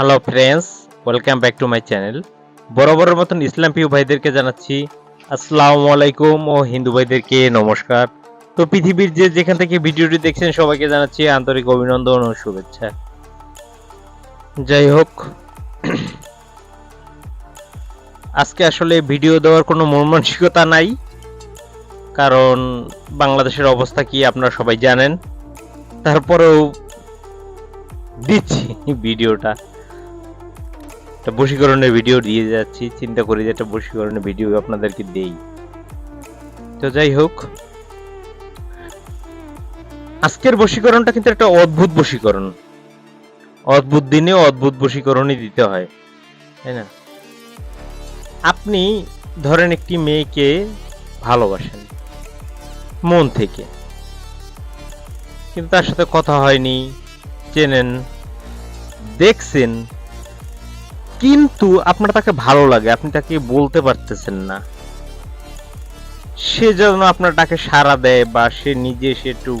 Hello friends welcome back to my channel বরাবরের মতন ইসলাম প্রিয় ভাইদেরকে জানাচ্ছি, আসসালামু আলাইকুম ও হিন্দু ভাইদেরকে নমস্কার। তো পৃথিবীর যে যেখান থেকে ভিডিওটি দেখছেন সবাইকে জানাচ্ছি আন্তরিক অভিনন্দন ও শুভেচ্ছা। যাই হোক আজকে আসলে ভিডিও দেওয়ার কোনো মন মানসিকতা নাই, কারণ বাংলাদেশের অবস্থা কি আপনারা সবাই জানেন। তারপরেও দিচ্ছি ভিডিওটা। একটা বশীকরণের ভিডিও দিয়ে যাচ্ছি। চিন্তা করি যে একটা বশীকরণের ভিডিও আপনাদেরকে দেই। তো যাই হোক, আজকের বশীকরণটা কিন্তু একটা অদ্ভুত বশীকরণ। অদ্ভুত দিনে অদ্ভুত বশীকরণই দিতে হয়, তাই না? আপনি ধরেন একটি মেয়েকে ভালোবাসেন, মন থেকে। কিন্তু তার সাথে কথা হয়নি, চেনেন, দেখছেন কিন্তু আপনার তাকে ভালো লাগে, আপনি তাকে বলতে পারতেছেন না। সে যেন আপনার তাকে সাড়া দেয় বা সে নিজে সে একটু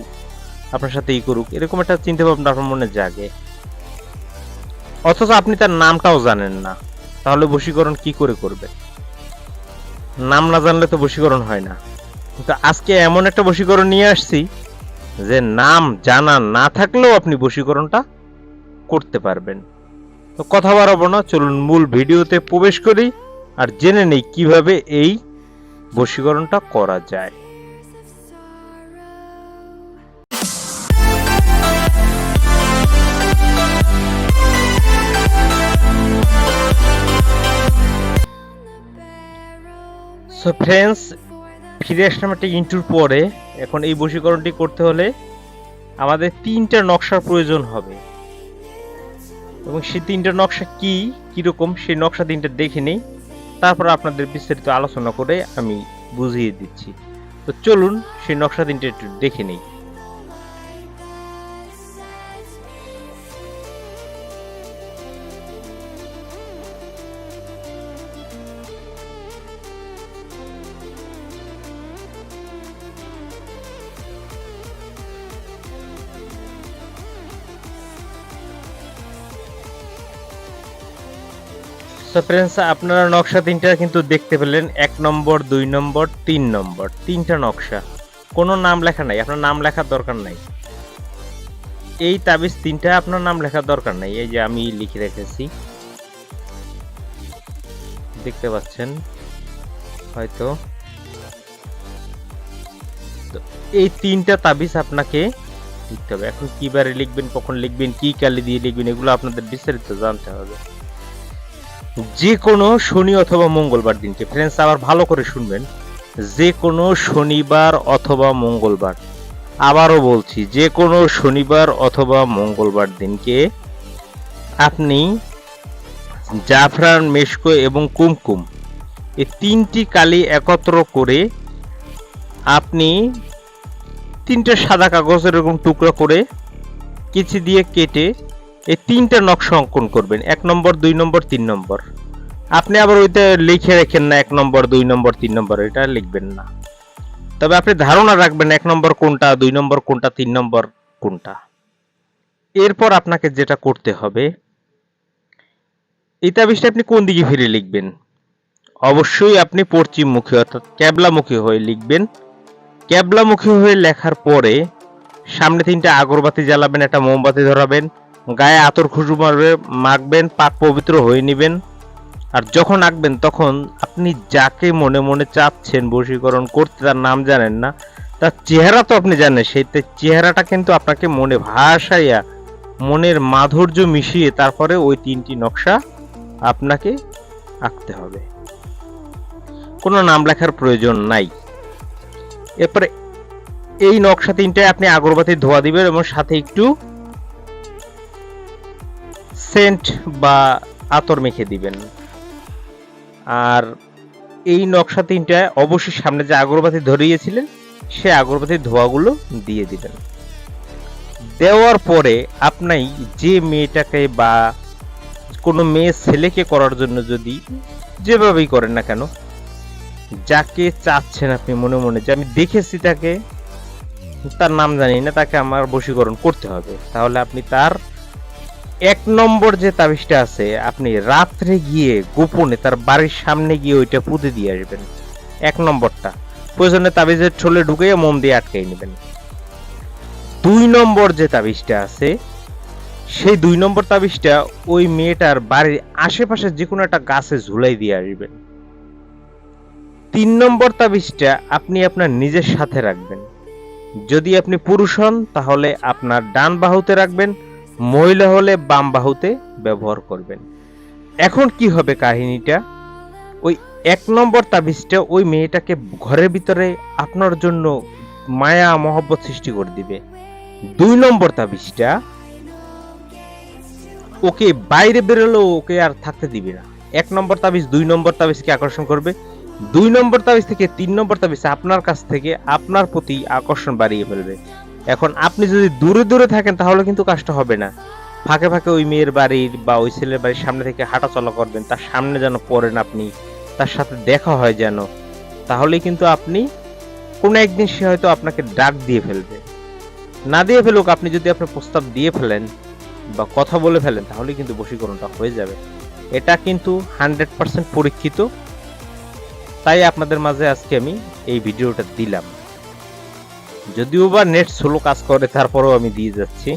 আপনার সাথে ই করুক, এরকম একটা চিন্তা ভাবনা আপনার মনে জাগে। অথচ আপনি তার নামটাও জানেন না, তাহলে বশীকরণ কি করে করবে? নাম না জানলে তো বশীকরণ হয় না। কিন্তু আজকে এমন একটা বশীকরণ নিয়ে আসছি যে নাম জানা না থাকলেও আপনি বশীকরণটা করতে পারবেন। তো কথা বাড়াবো না, চলুন মূল ভিডিওতে প্রবেশ করি আর জেনে নেই কীভাবে এই বশীকরণটা করা যায়। সো ফ্রেন্ডস ফিরে আসলাম একটা ইন্টুর পরে। এখন এই বশীকরণটি করতে হলে আমাদের তিনটা নকশার প্রয়োজন হবে। এবং সেই তিনটা নকশা কি, কীরকম, সেই নকশা তিনটা দেখে নেই। তারপর আপনাদের বিস্তারিত আলোচনা করে আমি বুঝিয়ে দিচ্ছি। তো চলুন সেই নকশা তিনটা একটু দেখে নেই। সো ফ্রেন্ডস আপনারা নকশা তিনটা কিন্তু দেখতে পেলেন। এক নম্বর, দুই নম্বর, তিন নম্বর। তিনটা নকশা। কোনো নাম লেখা নাই। আপনার নাম লেখার দরকার নাই। এই তাবিজ তিনটা, আপনার নাম লেখার দরকার নাই। এই যে আমি লিখে রেখেছি। দেখতে পাচ্ছেন? হয়তো। তো এই তিনটা তাবিজ আপনাকে লিখতে হবে। এখন কিবারে লিখবেন, কখন লিখবেন, কি কালি দিয়ে লিখবেন, এগুলো আপনাদের বিস্তারিত জানতে হবে। যে কোনো শনি অথবা মঙ্গলবার দিনকে। ফ্রেন্ডস আবার ভালো করে শুনবেন। যে কোনো শনিবার অথবা মঙ্গলবার। আবারও বলছি যে কোনো শনিবার অথবা মঙ্গলবার দিনকে আপনি জাফরান, মেশকো এবং কুমকুম এই তিনটি কালি একত্র করে আপনি তিনটে সাদা কাগজ এরকম টুকরো করে কিছু দিয়ে কেটে এই তিনটা নকশা অঙ্কন করবেন, এক নম্বর, দুই নম্বর, তিন নম্বর। আপনি আবার ওইটা লিখে রাখেন না, এক নম্বর, দুই নম্বর, তিন নম্বর, এটা লিখবেন না। তবে আপনি ধারণা রাখবেন এক নম্বর কোনটা, দুই নম্বর কোনটা, তিন নম্বর কোনটা। এরপর আপনাকে যেটা করতে হবে এই তাবিজটা আপনি কোন দিকে ফিরে লিখবেন? অবশ্যই আপনি পশ্চিমমুখী অর্থাৎ ক্যাবলামুখী হয়ে লিখবেন। ক্যাবলামুখী হয়ে লেখার পরে সামনে তিনটা আগরবাতি জ্বালাবেন, একটা মোমবাতি ধরাবেন গায়ে আতর খুশবু মারবে, মাখবেন, পাক পবিত্র হয়ে নেবেন। আর যখন আঁকবেন তখন আপনি যাকে মনে মনে চাচ্ছেন, বশীকরণ করতে তার নাম জানেন না, তার চেহারা তো আপনি জানেন, সেই চেহারাটা কিন্তু আপনাকে মনে ভাসাইয়া মনের মাধুর্য মিশিয়ে তারপরে ওই তিনটি নকশা আপনাকে আঁকতে হবে। কোনো নাম লেখার প্রয়োজন নাই। এরপরে এই নকশা তিনটায় আপনি আগরবাতি ধোয়া দিবেন এবং সাথে একটু সেন্ট বা আতর মেখে দিবেন। আর এই নকশা তিনটায় অবশ্যই সামনে যে আগরবাতি ধরিয়েছিলেন সে আগরবাতির ধোয়াগুলো দিয়ে দিবেন। দেওয়ার পরে আপনি যে মেয়েটাকে বা কোনো মেয়ে ছেলেকে করার জন্য যদি যেভাবেই করেন না কেন, যাকে চাচ্ছেন আপনি মনে মনে, যে আমি দেখেছি তাকে, তার নাম জানি না, তাকে আমার বশীকরণ করতে হবে। তাহলে আপনি তার এক নম্বর যে তাবিজটা আছে, আপনি রাত্রে গিয়ে গোপনে তার বাড়ির সামনে গিয়ে ওইটা পুঁতে দিয়ে আসবেন। এক নম্বরটা। প্রয়োজনে তাবিজের ছোলে ঢুকে মোম দিয়ে আটকাই নেবেন। দুই নম্বর যে তাবিজটা আছে, সেই দুই নম্বর তাবিজটা ওই মেয়েটার বাড়ির আশেপাশে যে কোনো একটা গাছে ঝুলাই দিয়ে আসবেন। তিন নম্বর তাবিজটা আপনি আপনার নিজের সাথে রাখবেন। যদি আপনি পুরুষ হন, তাহলে আপনার ডান বাহুতে রাখবেন মহিলা হলে বাম বাহুতে ব্যবহার করবেন। এখন কি হবে কাহিনীটা? ওই এক নম্বর তাবিজটা ওই মেয়েটাকে ঘরের ভিতরে আপনার জন্য মায়া, মহব্বত সৃষ্টি করে দিবে। দুই নম্বর তাবিজটা, ওকে বাইরে বেরোলেও ওকে আর থাকতে দিবে না। এক নম্বর তাবিজ, দুই নম্বর তাবিজকে আকর্ষণ করবে। দুই নম্বর তাবিজ থেকে তিন নম্বর তাবিজ আপনার কাছ থেকে আপনার প্রতি আকর্ষণ বাড়িয়ে ফেলবে। এখন আপনি যদি দূরে দূরে থাকেন, তাহলে কিন্তু কাজটা হবে না। ফাঁকে ফাঁকে ওই মেয়ের বাড়ির বা ওই ছেলের বাড়ির সামনে থেকে হাঁটা চলা করবেন, তার সামনে যেন পড়েন আপনি, তার সাথে দেখা হয় যেন, তাহলেই কিন্তু আপনি কোনো একদিন সে হয়তো আপনাকে ডাক দিয়ে ফেলবে। না দিয়ে ফেলুক, আপনি যদি আপনার প্রস্তাব দিয়ে ফেলেন বা কথা বলে ফেলেন তাহলে কিন্তু বশীকরণটা হয়ে যাবে। এটা কিন্তু হান্ড্রেড পার্সেন্ট পরীক্ষিত। তাই আপনাদের মাঝে আজকে আমি এই ভিডিওটা দিলাম। যদিও বা নেট স্লো কাজ করে, তারপরেও আমি দিয়ে যাচ্ছি।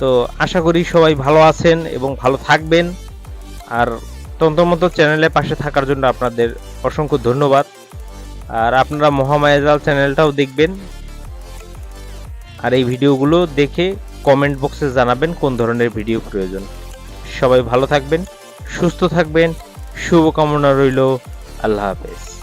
তো আশা করি সবাই ভালো আছেন এবং ভালো থাকবেন। আর তন্ত্রমতো চ্যানেলের পাশে থাকার জন্য আপনাদের অসংখ্য ধন্যবাদ। আর আপনারা মহামায়াজাল চ্যানেলটাও দেখবেন। আর এই ভিডিওগুলো দেখে কমেন্ট বক্সে জানাবেন কোন ধরনের ভিডিও প্রয়োজন। সবাই ভালো থাকবেন, সুস্থ থাকবেন, শুভকামনা রইল, আল্লাহ হাফেজ।